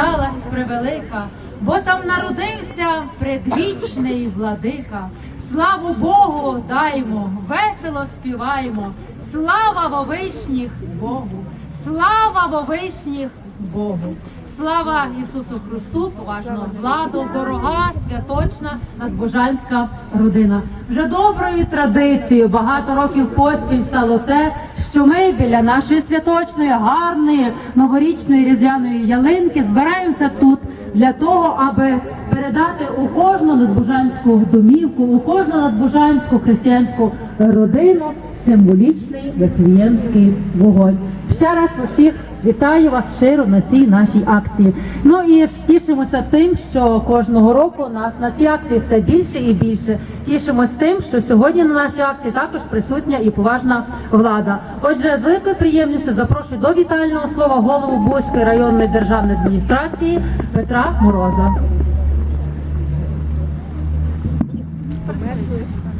сталась превелика, бо там народився предвічний владика. Славу Богу даймо, весело співаймо. Слава вовишніх Богу, слава вовишніх Богу. Слава Ісусу Христу, поважно владу, дорога, святочна, надбожанська родина. Вже доброю традицією багато років поспіль стало те, що ми біля нашої святочної, гарної новорічної різдвяної ялинки збираємося тут для того, аби передати у кожну надбужанську домівку, у кожну надбожанську християнську родину символічний вифлеємський вогонь. Ще раз усіх вітаю вас щиро на цій нашій акції. Ну і ж тішимося тим, що кожного року нас на цій акції все більше і більше. Тішимось тим, що сьогодні на нашій акції також присутня і поважна влада. Отже, з великою приємністю запрошую до вітального слова голову Бузької районної державної адміністрації Петра Мороза.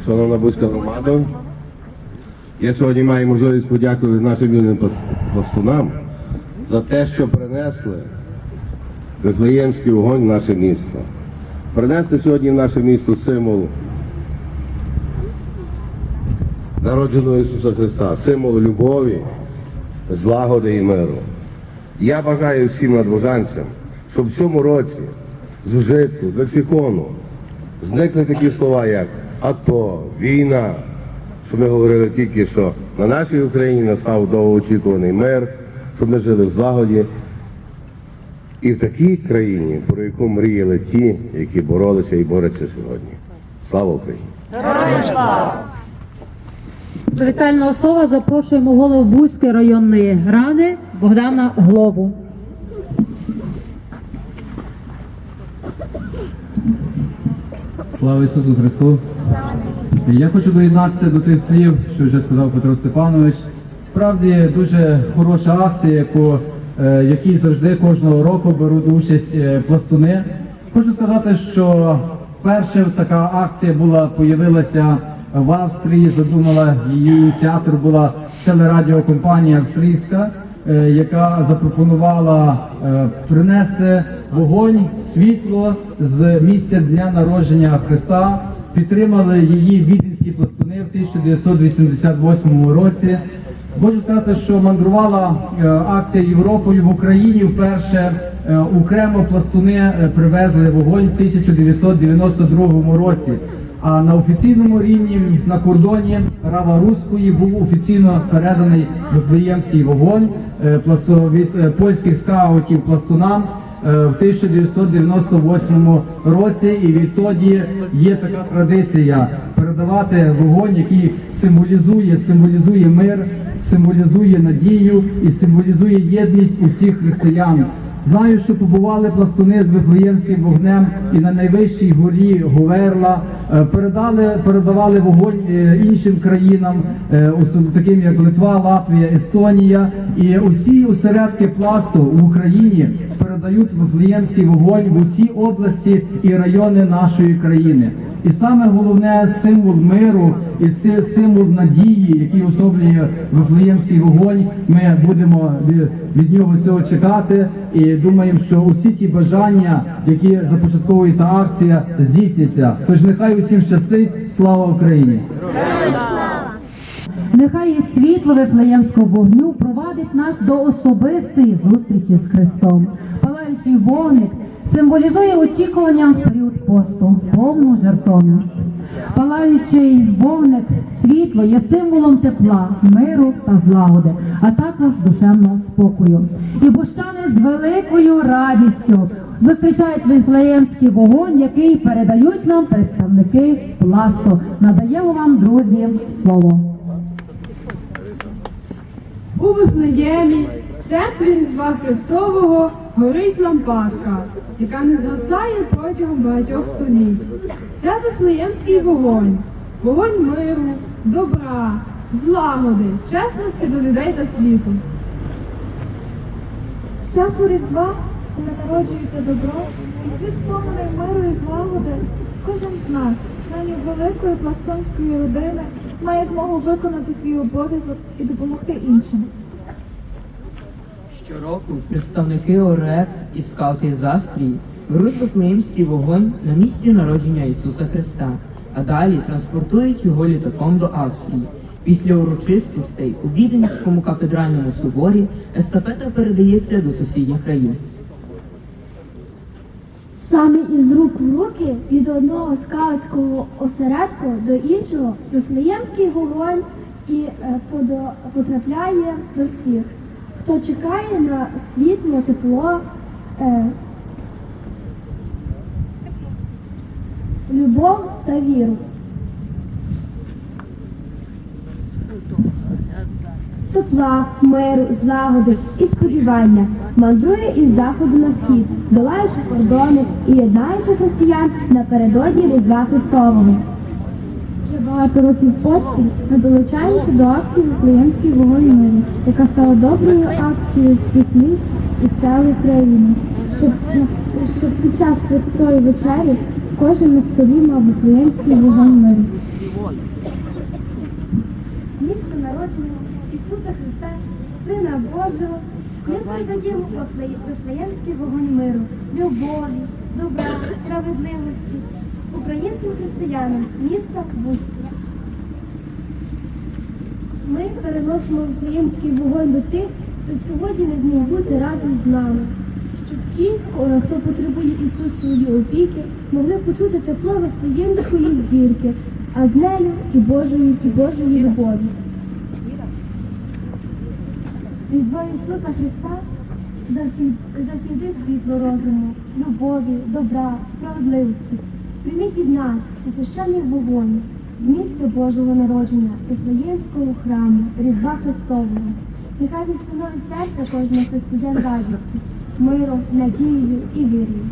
Шановна Бузька громада, я сьогодні маю можливість подякувати нашим юним пластунам за те, що принесли Вифлеємський вогонь в наше місто. Принесли сьогодні в наше місто символ народженого Ісуса Христа, символ любові, злагоди і миру. Я бажаю всім надвожанцям, щоб в цьому році з вжитку, з лексикону зникли такі слова, як АТО, війна, що ми говорили тільки, що на нашій Україні настав довгоочікуваний мир, щоб ми жили в злагоді. І в такій країні, про яку мріяли ті, які боролися і борються сьогодні. Слава Україні! До вітального слова запрошуємо голову Бузької районної ради Богдана Глобу. Слава Ісусу Христу! Я хочу доєднатися до тих слів, що вже сказав Петро Степанович. Справді дуже хороша акція, яку, е, якій завжди кожного року беруть участь е, пластуни. Хочу сказати, що перша така акція була появилася в Австрії. Задумала її ініціатор була телерадіокомпанія австрійська, е, яка запропонувала принести вогонь, світло з місця дня народження Христа. Підтримали її віденські пластуни в 1988 році. Хочу сказати, що мандрувала е, акція Європою в Україні вперше е, окремо пластуни е, привезли вогонь в 1992 році. А на офіційному рівні на кордоні Рава Руської був офіційно переданий Вифлеємський вогонь від польських скаутів пластунам в 1998 році. І відтоді є така традиція передавати вогонь, який символізує, символізує мир, символізує надію і символізує єдність усіх християн. Знаю, що побували пластуни з Вифлеємським вогнем і на найвищій горі Говерла. Е, Передали, передавали вогонь е, іншим країнам, е, таким як Литва, Латвія, Естонія. І усі осередки пласту в Україні передають Вифлеємський вогонь в усі області і райони нашої країни. І саме головне символ миру і символ надії, який особлює Вифлеємський вогонь. Ми будемо від, нього цього чекати і думаємо, що усі ті бажання, які започатковує та акція, здійсняться. Тож нехай усім щастить. Слава Україні! Нехай і світло Вифлеємського вогню провадить нас до особистої зустрічі з Христом. Палаючий вогник символізує очікування в період посту, повну жертовність. Палаючий вогник світло є символом тепла, миру та злагоди, а також душевного спокою. І бущани з великою радістю зустрічають Вифлеємський вогонь, який передають нам представники пласту. Надаємо вам, друзі, слово. У Вифлеємі, центрі Різдва Христового, горить лампадка, яка не згасає протягом багатьох століть. Це Вифлеємський вогонь, вогонь миру, добра, злагоди, чесності до людей та світу. З часу Різдва, коли народжується добро, і світ сповнений миру і злагоди, кожен з нас, членів великої пластунської родини, має змогу виконати свій обов'язок і допомогти іншим. Щороку представники ОРФ і скаути з Австрії беруть Вифлеємський вогонь на місці народження Ісуса Христа, а далі транспортують його літаком до Австрії. Після урочистостей у Віденському кафедральному соборі естафета передається до сусідніх країн. Саме із рук в руки від одного скаутського осередку до іншого Вифлеємський вогонь і е, потрапляє до всіх, хто чекає на світло, тепло, е, любов та віру. тепла, миру, злагоди і сподівання мандрує із заходу на схід, долаючи кордони і єднаючи християн напередодні Різдва Христового. Багато років поспіль ми долучаємося до акції Вифлеємський вогонь миру, яка стала доброю акцією всіх міст і сел України, щоб, щоб під час святої вечері кожен на столі мав Вифлеємський вогонь миру. Місце народження Ісуса Христа, Сина Божого, ми передаємо Вифлеє- Вифлеємський вогонь миру, любові, добра, справедливості українським християнам міста Бузьке. Ми переносимо Вифлеємський вогонь до тих, хто сьогодні не зміг бути разом з нами, щоб ті, хто потребує Ісусової опіки, могли почути тепло Вифлеємської зірки, а з нею і Божої, і Божої любові. Різдво Ісуса Христа завсі- завсіди світло розуму, любові, добра, справедливості. Прийміть від нас це священний вогонь з місця Божого народження, Вифлеємського храму, Різдва Христового. Нехай він становить серце кожного християн радістю, миром, надією і вірою.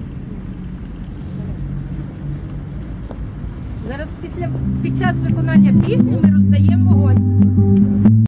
Зараз після під час виконання пісні ми роздаємо вогонь.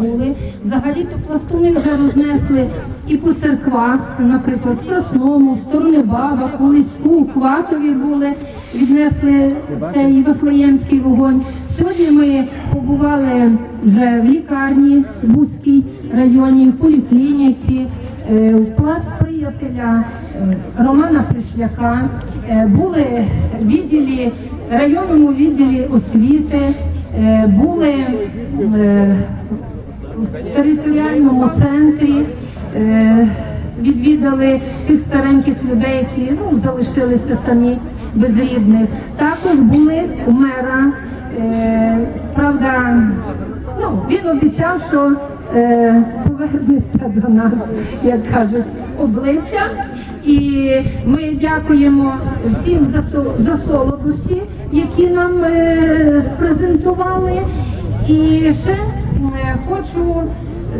Були. Взагалі-то пластуни вже рознесли і по церквах, наприклад, в Красному, в Сторнебабах, у Лиську, у Кватові були, віднесли цей Вифлеємський вогонь. Сьогодні ми побували вже в лікарні в Бузькій районі, в поліклініці, е, в пласт приятеля е, Романа Пришляка, е, були в відділі, районному відділі освіти, були в територіальному центрі, е, відвідали тих стареньких людей, які ну, залишилися самі без рідних. Також були у мера. Е, правда, ну, він обіцяв, що е, повернеться до нас, як кажуть, обличчя. І ми дякуємо всім за, за солодощі, які нам е, спрезентували. І ще хочу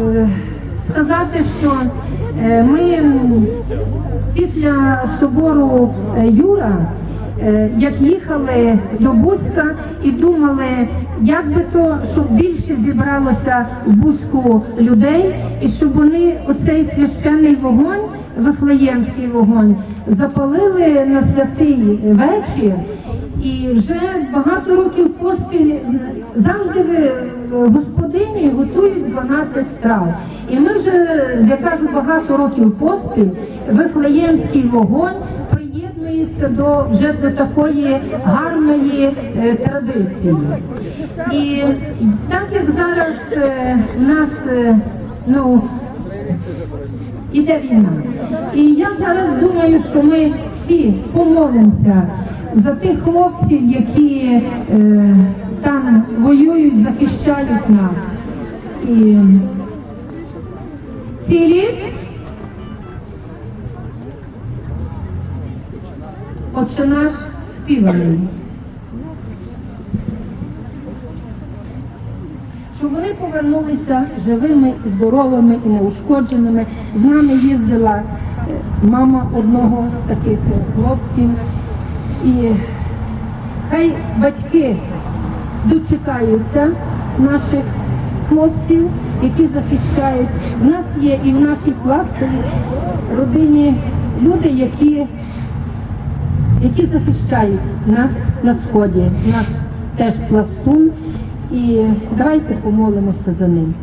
е, сказати, що е, ми після собору е, Юра, як їхали до Бузька і думали, як би то, щоб більше зібралося в Бузьку людей, і щоб вони оцей священний вогонь, Вифлеємський вогонь, запалили на святий вечір. І вже багато років поспіль завжди господині готують 12 страв. І ми вже, я кажу, багато років поспіль Вифлеємський вогонь приєднується до вже до такої гарної е, традиції. І так як зараз е, в нас е, ну іде війна. І я зараз думаю, що ми всі помолимося за тих хлопців, які е, там воюють, захищають нас. І цілі Отче наш співаний. щоб вони повернулися живими, здоровими і неушкодженими. З нами їздила е, мама одного з таких хлопців. І хай батьки дочекаються наших хлопців, які захищають. У нас є і в нашій класовій родині люди, які які захищають нас на сході, наш теж пластун. І давайте помолимося за ним.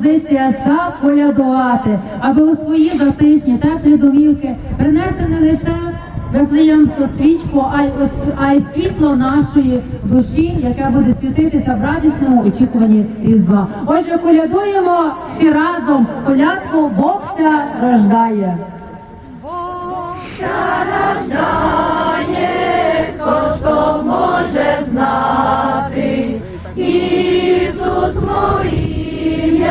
Пропозиція заколядувати, аби у свої затишні теплі домівки принести не лише Вифлеємську свічку, а й а й світло нашої душі, яке буде світитися в радісному очікуванні Різдва. Отже, колядуємо всі разом. Колядку Бог ся рождає.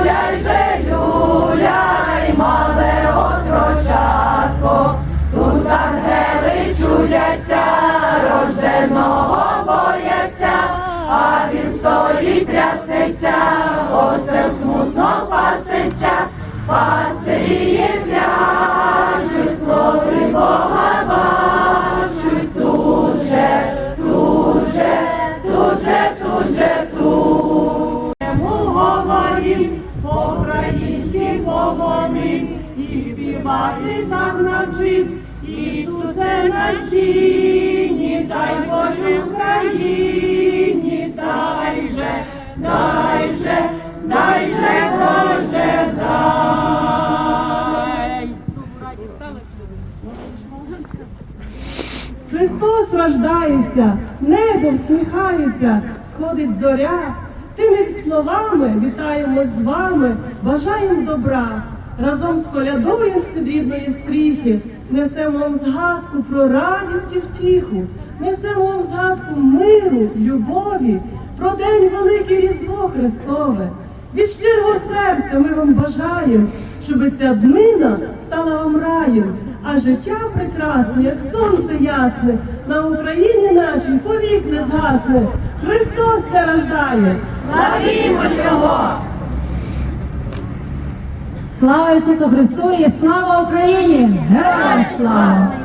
mulheres ти так навчись, Ісусе на сіні, дай Боже Україні, дай же, дай же, дай же, Боже, дай. Христос рождається, небо всміхається, сходить зоря. Тими словами вітаємо з вами, бажаємо добра. Разом з колядою з-під рідної стріхи несемо вам згадку про радість і втіху, несемо вам згадку миру, любові, про день великий Різдво Христове. Від щирого серця ми вам бажаємо, щоб ця днина стала вам раєм, а життя прекрасне, як сонце ясне, на Україні нашій повік не згасне. Христос се рождає! Славімо Його! Слава Ісусу Христу і слава Україні! Героям слава!